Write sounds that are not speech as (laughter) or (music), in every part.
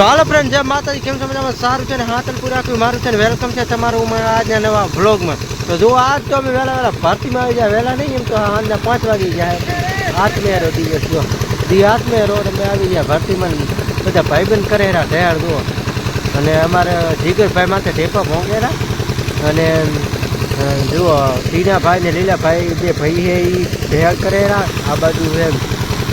તો હાલો ફ્રેન્ડ જય માતાજી. કેમ સમજામાં સારું છે ને? હાતલપુર આપ્યું મારું છે ને? વેલકમ છે તમારું આજના નવા વ્લોગમાં તો જો આજ તો અમે વહેલા વહેલા ભરતીમાં આવી જાય વહેલા નહીં, એમ તો આજના પાંચ વાગી જાય આત્મેરો દિવસ, જો. દી આત્મેરો અમે આવી ગયા ભરતીમાં. બધા ભાઈબંધ કરેરા તૈયાર જુઓ અને અમારે જીગરભાઈ માથે ઢેપા ભોંગેરા અને જુઓ, ટીનાભાઈ ને લીલાભાઈ જે ભાઈ છે એ ઢેળ કરેલા આ બાજુ છે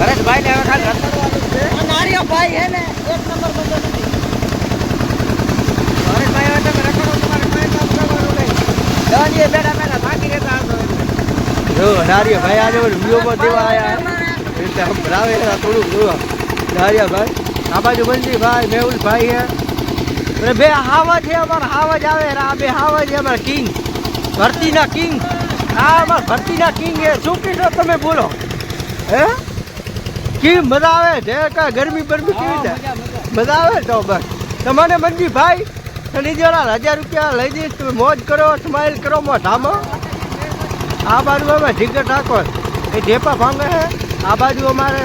છે ભરતભાઈ ને હવે ખાલી રસ્તો છે નારિયાભાઈ હે ને એક નંબર બંધો નથી. ભરતભાઈ હવે તમે રખડો તમારે કોઈ કામ કરવાનું નહીં. થાકી રહેતા આવતો. જો દારિયાભાઈ આજે વિડીયોમાં દેવા આવ્યા એટલે સંભળાવે એના થોડુંક જુઓ દારિયાભાઈ આ બાજુ બંજીભાઈ મેહુલભાઈ હે. અને બે હાવા છે અમારા હાવા જ આવે ને આ બે હાવા છે અમારા કિંગ. ભરતીના કિંગ. આ અમારા ભરતીના કિંગ એ શું કીધો તમે બોલો? હે? કેવી મજા આવે? છે કાંઈ ગરમી બરમી કેવી છે મજા, આવે તો બસ. તમારે મંજીભાઈ શનિવારા હજાર રૂપિયા લઈ દઈશ તમે મોજ કરો સ્માઇલ કરો મોઢામાં આ બાજુ અમે ઢીકર ઠાકોર. એ ઢેપા ભાંગે છે. આ બાજુ અમારે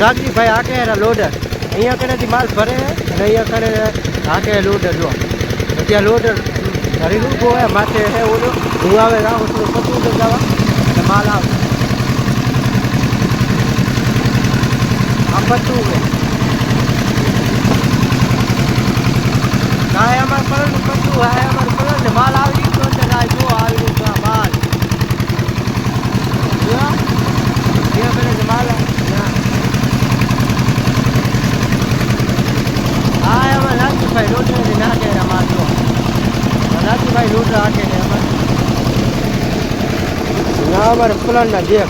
રાગજીભાઈ હાકે એના લોડર. અહીંયા કડેથી માલ ભરે અને અહીંયા કને હાકે લોડર જો. ત્યાં લોડર ઘરેલું હોય માથે હે ઓલો. હું આવે રાહું થોડું પતલું જવા. માલ આવે. આ પતલું છે કાંઈ અમારે પલંગ પતલું હા અમારે પલંગ ને માલ આવી રીતનો અંદર આ જો આવી રીતનો આ માલ જો ત્યાં કરે છે માલ ના. હા એમાં નાથીભાઈ રોડ ને નાખે છે માલ જો નાથીભાઈ રોડ રાખે છે અમારે ના અમારે પલંગના જેમ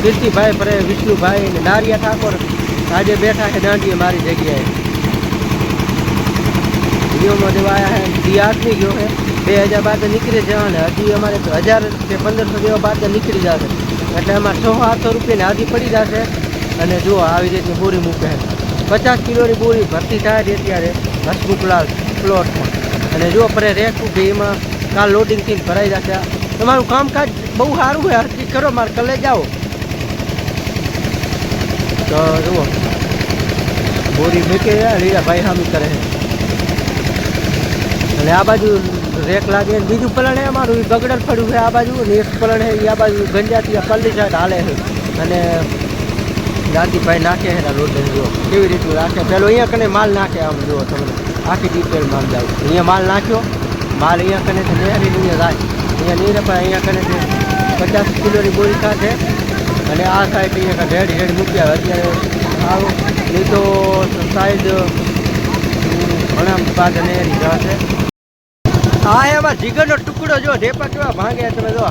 કીર્તિભાઈ પરે વિષ્ણુભાઈ ને નારિયા ઠાકોર આજે બેઠા છે દાંડીએ મારી જગ્યાએ વિડીયોમાં દેવા આવ્યા છે દી આઠમી ગયો છે બે હજાર બાદ નીકળી જવાના હજી અમારે તો હજાર કે પંદરસો જેવા બાદ નીકળી જશે એટલે એમાં છ આઠસો રૂપિયાની હાથી પડી જશે અને જુઓ આવી રીતની બોરી મૂકે છે પચાસ કિલોની બોરી ભરતી થાય છે અત્યારે હસમુખલાલ પ્લોટમાં અને જુઓ પરે રેક ઉભી એમાં કાલ લોડિંગ થી ભરાઈ જશે તમારું કામકાજ બહુ સારું છે હરકી કરો મારે કલે જાઓ તો જુઓ. બોરી મૂકે લીલા ભાઈ સામી કરે છે. અને આ બાજુ રેક લાગે બીજું પલણ અમારું ગગડર પડ્યું છે આ બાજુ ને એક પલણ ઈ આ બાજુ ગંજાથી આ પલ્લી સાઈડ હાલે છે. અને દાદીભાઈ નાખે છે રોડ જુઓ. કેવી રીતનું રાખે? પેલો અહીંયા કને માલ નાખે આમ, જુઓ તમને આખી ડિટેલ માલ જાવ અહીંયા માલ નાખ્યો, માલ અહીંયા કને નેહરી અહીંયા જાય અહીંયા નહીં પણ અહીંયા કને પચાસ કિલોની બોરી ખાતે અને આ સાઈડ અહીંયા રેડ રેડ મૂક્યા અત્યારે સારું નહીં તો સાઈડ ઘણા બાદ લીધા છે. હા એમાં જીગરનો ટુકડો જો ઢેપા કેવા ભાંગે તમે જો.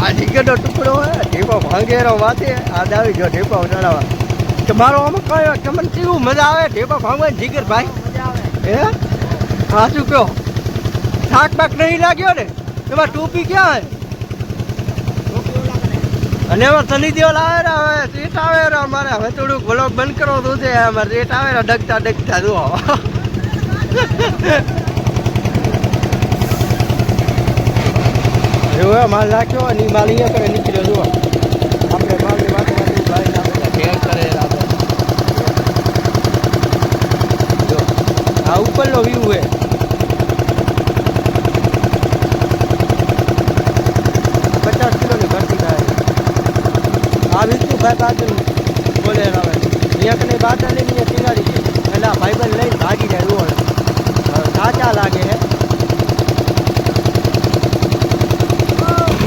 આ જીગરનો ટુકડો હોય ભાંગે ભાંગેરો માથે આ દાવી જો ઢેપા ઉડાડવા તમારો આમાં કયો તમને કેવું મજા આવે? ઢેપા ભાંગવા જીગર ભાઈ? હે? સાચું કહો? થાક બાક નહીં લાગ્યો ને? એમાં ટોપી ક્યાં અને એમાં તની દેવલ ને હવે રેટ આવે ને અમારે. હવે થોડુંક વ્લોગ બંધ કરો, તો છે અમારે રેટ આવે ને ડગતા ડગતા, જુઓ. (laughs) જો માલ નાખ્યો અને માલ અહીંયા કરે, નીકળ્યો, જુઓ. આ ઉપરનો વ્યૂ છે પચાસ કિલોની ભરતી થાય આ વિષ્ણુભાઈ બાજુ બોલે આવે અહીંયા કને બાટા લઈને અહીંયા ટીંગાડી છે એટલે આ ભાઈબંધ લઈને ભાગી જાય રોડ સાચા લાગે છે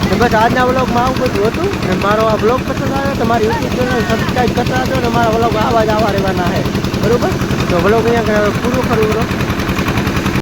તો બસ આજના વ્લોગમાં આવું બધું હતું ને મારો આ બ્લોગ પસંદ આવે તો મારી યુટ્યુબ ચેનલ સબસ્ક્રાઈબ કરતા હતો ને મારા વ્લોગ આવા જ આવા રહેવાના છે બરોબર તો વ્લોગ અહીંયા પૂરું કરું વ્લોગ